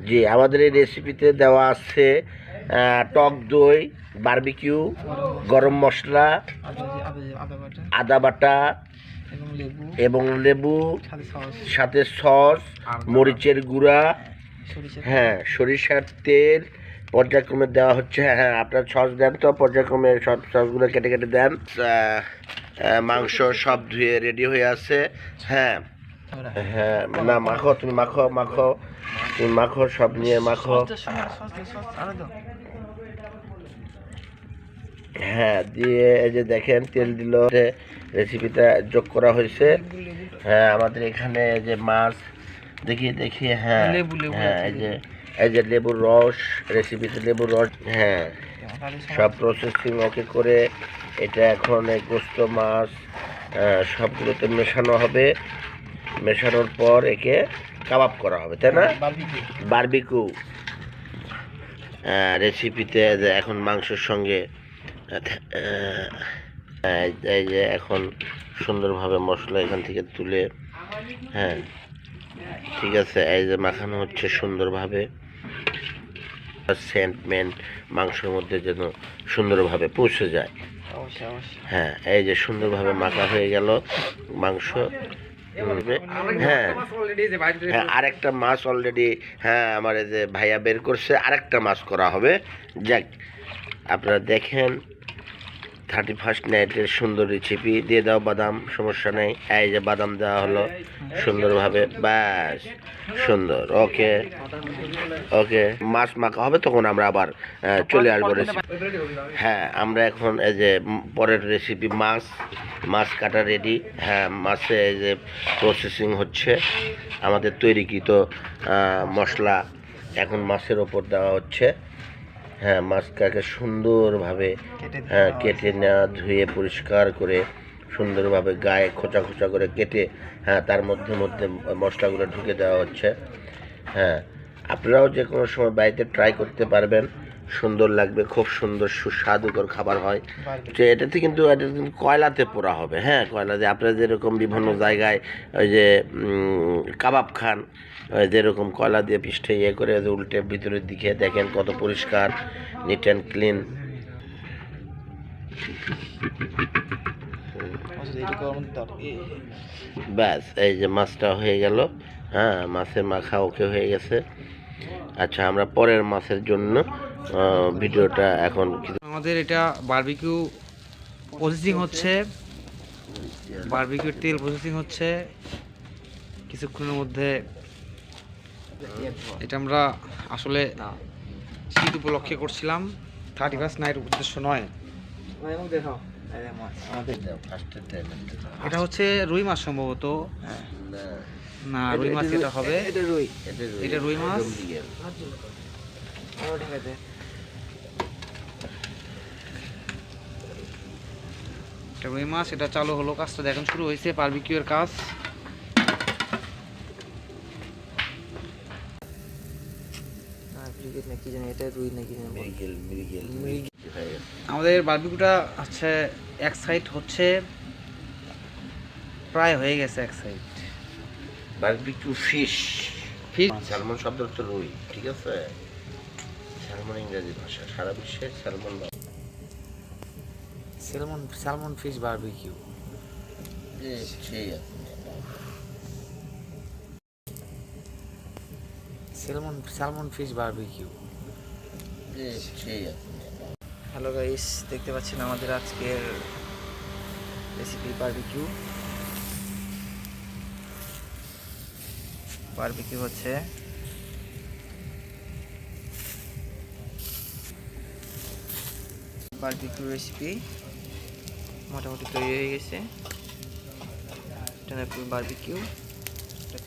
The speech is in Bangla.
জি, আমাদের এই রেসিপিতে দেওয়া আছে টক দই বারবিকিউ গরম মশলা, আদা বাটা এবং লেবু, সাথে সস, মরিচের গুঁড়া হ্যাঁ সরিষার তেল, পর্যায়ক্রমে দেওয়া হচ্ছে হ্যাঁ হ্যাঁ আপনার সস দেন তো, পর্যায়ক্রমে সব সসগুলো কেটে কেটে দেন মাংস সব ধুয়ে রেডি হয়ে আছে হ্যাঁ। হ্যাঁ না মাখো তুমি মাখো মাখো তুমি মাখো সব নিয়ে মাখো। হ্যাঁ দিয়ে এই যে দেখেন তেল দিল রেসিপিটা যোগ করা হয়েছে। হ্যাঁ আমাদের এখানে এই যে মাছ দেখি দেখি হ্যাঁ হ্যাঁ এই যে এই যে লেবুর রস রেসিপিতে লেবুর রস হ্যাঁ সব প্রসেসিং ওকে করে এটা এখন এই গোস্ত মাছ সবগুলোতে মেশানো হবে। মেশানোর পর একে কাবাব করা হবে তাই না? বারবিকু রেসিপিতে যে এখন মাংসের সঙ্গে এই- যে এখন সুন্দরভাবে মশলা এখান থেকে তুলে হ্যাঁ ঠিক আছে এই যে মাখানো হচ্ছে সুন্দরভাবে। সেন্ট মেন্ট মাংসের মধ্যে যেন সুন্দরভাবে পৌঁছে যায়। হ্যাঁ এই যে সুন্দরভাবে মাখা হয়ে গেল মাংস। হ্যাঁ। হ্যাঁ আরেকটা মাছ অলরেডি হ্যাঁ আমার যে ভাইয়া বের করছে আরেকটা মাছ করা হবে। যাক আপনারা দেখেন। থার্টি ফার্স্ট নাইটের সুন্দর রেসিপি দিয়ে দাও বাদাম সমস্যা নেই। এই যে বাদাম দেওয়া হলো সুন্দরভাবে ব্যাস সুন্দর ওকে ওকে মাছ মাখা হবে তখন আমরা আবার চলে আসব রেসিপি হ্যাঁ আমরা এখন এই যে পরের রেসিপি মাছ মাছ কাটা রেডি হ্যাঁ মাছে এই যে প্রসেসিং হচ্ছে। আমাদের তৈরিকৃত মশলা এখন মাছের ওপর দেওয়া হচ্ছে। হ্যাঁ মাছটাকে সুন্দরভাবে হ্যাঁ কেটে নেওয়া ধুয়ে পরিষ্কার করে সুন্দরভাবে গায়ে খোঁচা খোঁচা করে কেটে হ্যাঁ তার মধ্যে মধ্যে মশলাগুলো ঢুকে দেওয়া হচ্ছে। হ্যাঁ আপনারাও যে কোনো সময় বাড়িতে ট্রাই করতে পারবেন। সুন্দর লাগবে খুব সুন্দর সুস্বাদুকর খাবার হয়। তো এটাতে কিন্তু এটা কিন্তু কয়লাতে পোড়া হবে হ্যাঁ? কয়লা কয়লাতে আপনারা যেরকম বিভিন্ন জায়গায় ওই যে কাবাব খান ওই যেরকম কয়লা দিয়ে পিঠে ইয়ে করে যে উল্টে ভিতরের দিকে দেখেন কত পরিষ্কার নিট অ্যান্ড ক্লিন ব্যাস এই যে মাছটা হয়ে গেল হ্যাঁ? মাছের মাখা ওকে হয়ে গেছে। আচ্ছা আমরা পরের মাছের জন্য ভিডিওটা এখন আমাদের এটা বারবিকিউ প্রসেসিং হচ্ছে। বারবিকিউর তেল প্রসেসিং হচ্ছে। কিছুক্ষণের মধ্যে এটা আমরা আসলে শীত উপলক্ষে করছিলাম। থার্টি ফার্স্ট নাইট উদ্দেশ্য নয়। এটা হচ্ছে রুই মাছ সম্ভবত। হ্যাঁ। না রুই মাছ এটা হবে। এটা রুই। এটা রুই মাছ? রুই মাছ এটা চালু হলো কাজটা দেখেন শুরু হয়েছে বারবিকিউর কাজ। আমাদের বারবিকিউটা হচ্ছে এক সাইড হচ্ছে প্রায় হয়ে গেছে এক side. Barbecue fish. Fish. Salmon শব্দ হচ্ছে রুই ঠিক আছে? স্যালমন ইংরেজি ভাষা সারা বিশ্বে salmon salmon salmon fish barbecue. Salmon salmon fish barbecue. Hello guys দেখতে পাচ্ছেন আমাদের আজকের রেসিপি বারবিকিউ। বারবিকিউ হচ্ছে বারবিকিউ রেসিপি মোটামুটি তৈরি হয়ে গেছে। এটা বারবিকিউ এটা